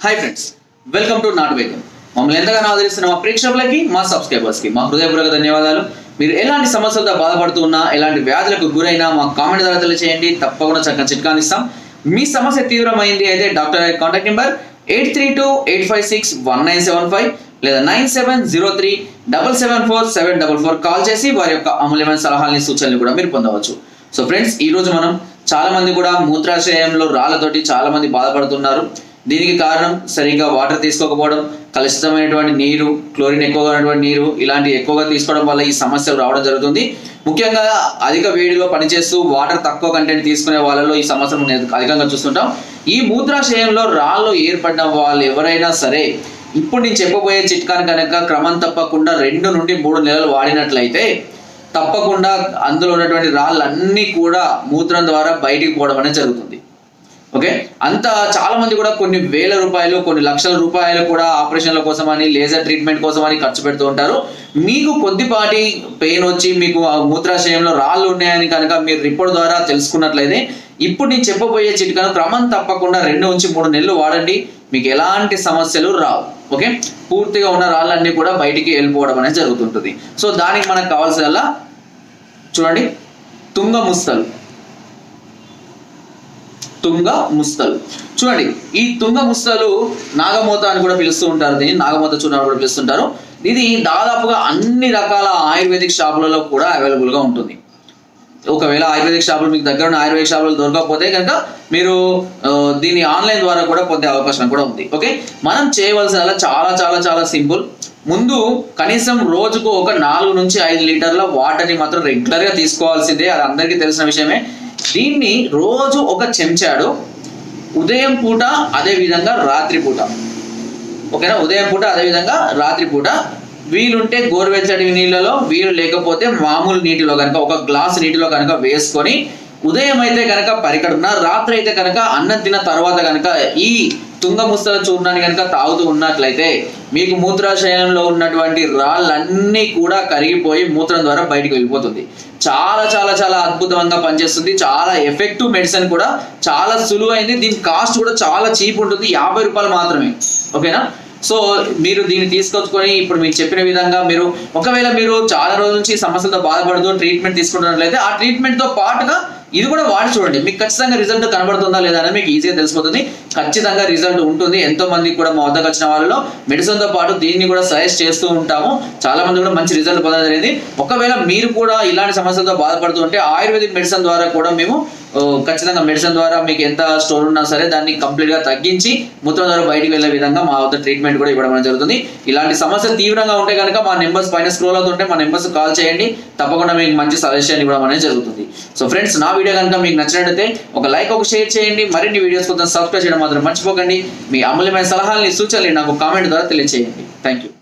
Hi friends welcome to నాట్ వేగం మమ్మల్ని ఎంతగానో ఆదరిస్తున్న మా ప్రేక్షకులకి మా సబ్స్క్రైబర్స్కి మా హృదయపూర్వక ధన్యవాదాలు. మీరు ఎలాంటి సమస్యలతో బాధపడుతున్నా ఎలాంటి వ్యాధులకు గురైనా మా కామెంట్ ద్వారా తెలియచేయండి. తప్పకుండా చక్కని చిట్కాలు ఇస్తాం. మీ సమస్య తీవ్రమైంది అయితే డాక్టర్ గారి contact number eight three two eight five six one nine seven five లేదా nine seven zero three double seven four seven double four call చేసి వారి యొక్క అమూల్యమైన సలహాలని సూచనలు కూడా మీరు పొందవచ్చు. సో ఫ్రెండ్స్ ఈ రోజు మనం చాలా మంది కూడా మూత్రాశయంలో రాళ్ళతోటి చాలా మంది బాధపడుతున్నారు. దీనికి కారణం సరిగ్గా వాటర్ తీసుకోకపోవడం కలుషితమైనటువంటి నీరు క్లోరిన్ ఎక్కువగా ఉన్నటువంటి నీరు ఇలాంటి ఎక్కువగా తీసుకోవడం వల్ల ఈ సమస్యలు రావడం జరుగుతుంది. ముఖ్యంగా అధిక వేడిలో పనిచేస్తూ వాటర్ తక్కువ కంటెంట్ తీసుకునే వాళ్ళలో ఈ సమస్యను అధికంగా చూస్తుంటాం. ఈ మూత్రాశయంలో రాళ్ళు ఏర్పడిన వాళ్ళు ఎవరైనా సరే ఇప్పుడు నేను చెప్పబోయే చిట్కాను కనుక క్రమం తప్పకుండా రెండు నుండి మూడు నెలలు వాడినట్లయితే తప్పకుండా అందులో ఉన్నటువంటి రాళ్ళన్నీ కూడా మూత్రం ద్వారా బయటికి పోవడం అనేది జరుగుతుంది. ఓకే? అంత చాలా మంది కూడా కొన్ని వేల రూపాయలు కొన్ని లక్షల రూపాయలు కూడా ఆపరేషన్ల కోసం అని లేజర్ ట్రీట్మెంట్ కోసం అని ఖర్చు పెడుతూ ఉంటారు. మీకు కొద్దిపాటి పెయిన్ వచ్చి మీకు ఆ మూత్రాశయంలో రాళ్ళు ఉన్నాయని కనుక మీరు రిపోర్ట్ ద్వారా తెలుసుకున్నట్లయితే ఇప్పుడు నేను చెప్పబోయే చిట్కాను క్రమం తప్పకుండా రెండు నుంచి మూడు నెలలు వాడండి. మీకు ఎలాంటి సమస్యలు రావు. ఓకే? పూర్తిగా ఉన్న రాళ్ళన్నీ కూడా బయటికి వెళ్ళిపోవడం అనేది జరుగుతుంటుంది. సో దానికి మనకు కావాల్సిన చూడండి. తుంగ ముస్తలు. తుంగ ముస్తలు. చూడండి ఈ తుంగ ముస్తలు నాగమూత అని కూడా పిలుస్తూ ఉంటారు దీన్ని నాగమూత చూర్ణం కూడా పిలుస్తుంటారు. ఇది దాదాపుగా అన్ని రకాల ఆయుర్వేదిక్ షాపులలో కూడా అవైలబుల్గా గా ఉంటుంది. ఒకవేళ ఆయుర్వేదిక్ షాపులు మీకు దగ్గర ఉన్న ఆయుర్వేదిక్ షాపులు దొరకకపోతే కనుక మీరు దీన్ని ఆన్లైన్ ద్వారా కూడా పొందే అవకాశం కూడా ఉంది. ఓకే? మనం చేయవలసిన చాలా చాలా చాలా సింపుల్. ముందు కనీసం రోజుకు ఒక నాలుగు నుంచి ఐదు లీటర్ల వాటర్ని మాత్రం రెగ్యులర్గా తీసుకోవాల్సిందే. అది అందరికీ తెలిసిన విషయమే. దీన్ని రోజు ఒక చెంచాడు ఉదయం పూట అదే విధంగా రాత్రి పూట. ఓకేనా? ఉదయం పూట అదే విధంగా రాత్రి పూట. వీలుంటే గోరువెచ్చటి నీళ్ళలో వీలు లేకపోతే మామూలు నీటిలో కనుక ఒక గ్లాస్ నీటిలో కనుక వేసుకొని ఉదయం అయితే కనుక పరికడున రాత్రి అయితే కనుక అన్నం తిన్న తర్వాత కనుక ఈ తుంగ ముస్తల చూర్ణాన్ని కనుక తాగుతూ ఉన్నట్లయితే మీకు మూత్రాశయంలో ఉన్నటువంటి రాళ్ళన్నీ కూడా కరిగిపోయి మూత్రం ద్వారా బయటికి వెళ్ళిపోతుంది. చాలా చాలా చాలా అద్భుతంగా పనిచేస్తుంది. చాలా ఎఫెక్టివ్ మెడిసిన్ కూడా. చాలా సులువైంది. దీని కాస్ట్ కూడా చాలా చీప్ ఉంటుంది. యాభై రూపాయలు మాత్రమే. ఓకేనా సో మీరు దీన్ని తీసుకొచ్చుకొని ఇప్పుడు మీకు చెప్పిన విధంగా మీరు ఒకవేళ మీరు చాలా రోజుల నుంచి సమస్యలతో బాధపడుతూ ట్రీట్మెంట్ తీసుకుంటున్నట్లయితే ఆ ట్రీట్మెంట్తో పాటుగా ఇది కూడా వాడి చూడండి. మీకు ఖచ్చితంగా రిజల్ట్ కనబడుతుందా లేదా అని మీకు ఈజీగా తెలిసిపోతుంది. ఖచ్చితంగా రిజల్ట్ ఉంటుంది. ఎంతో మంది కూడా మా వద్దకు వచ్చిన వాళ్ళలో మెడిసిన్తో పాటు దీన్ని కూడా సజెస్ట్ చేస్తూ ఉంటాము. చాలా మంది కూడా మంచి రిజల్ట్ పొందడం జరిగింది. ఒకవేళ మీరు కూడా ఇలాంటి సమస్యలతో బాధపడుతుంటే ఆయుర్వేదిక్ మెడిసిన్ ద్వారా కూడా మేము ఖచ్చితంగా మెడిసిన్ ద్వారా మీకు ఎంత స్టోర్ ఉన్నా సరే దాన్ని కంప్లీట్గా తగ్గించి మూత్రం ద్వారా బయటికి వెళ్ళే విధంగా మా వద్ద ట్రీట్మెంట్ కూడా ఇవ్వడం జరుగుతుంది. ఇలాంటి సమస్య తీవ్రంగా ఉంటే కనుక మా నెంబర్స్ పైన స్క్రోల్ అవుతుంటే మా నెంబర్స్ కాల్ చేయండి. తప్పకుండా మీకు మంచి సజెషన్ ఇవ్వడం అనేది జరుగుతుంది. సో ఫ్రెండ్స్ నా వీడియో కనుక మీకు నచ్చినట్లయితే ఒక లైక్ ఒక షేర్ చేయండి. మరిన్ని వీడియోస్ కొంత సబ్స్క్రైబ్ చేయడం మాత్రం మర్చిపోకండి. మీ అమూల్యమైన సలహాలని సూచనలు నాకు కామెంట్ ద్వారా తెలియజేయండి థ్యాంక్ యూ